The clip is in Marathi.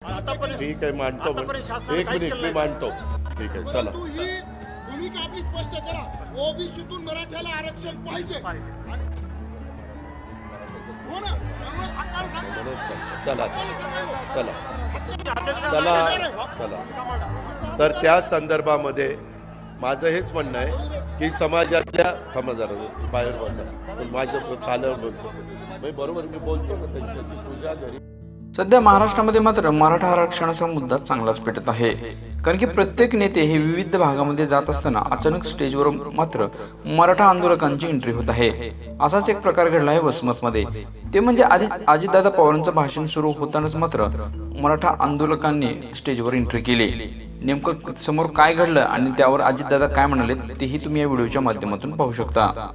ठीक आहे मांडतो एक मिनिट केलं मी. मांडतो ठीक आहे चला. भूमिका आपली स्पष्ट करा. ओबीसीतून मराठ्याला आरक्षण पाहिजे. हो चला. चला. चला. चला. तर त्या संदर्भामध्ये माझं हेच म्हणणं आहे की समाजातल्या जरा बाहेर बसा. माझं बरोबर मी बोलतो ना त्यांच्याशी. तुझ्या घरी सध्या महाराष्ट्रामध्ये मात्र मराठा आरक्षणाचा मुद्दा चांगलाच पेटत आहे. कारण की प्रत्येक नेते हे विविध भागामध्ये जात असताना अचानक स्टेजवर मात्र मराठा आंदोलकांची एंट्री होत आहे. असाच एक प्रकार घडला आहे वसमतमध्ये. ते म्हणजे आधी अजितदादा पवारांचं भाषण सुरू होतानाच मात्र मराठा आंदोलकांनी स्टेजवर एंट्री केली. नेमकं समोर काय घडलं आणि त्यावर अजितदादा काय म्हणाले तेही तुम्ही या व्हिडिओच्या माध्यमातून पाहू शकता.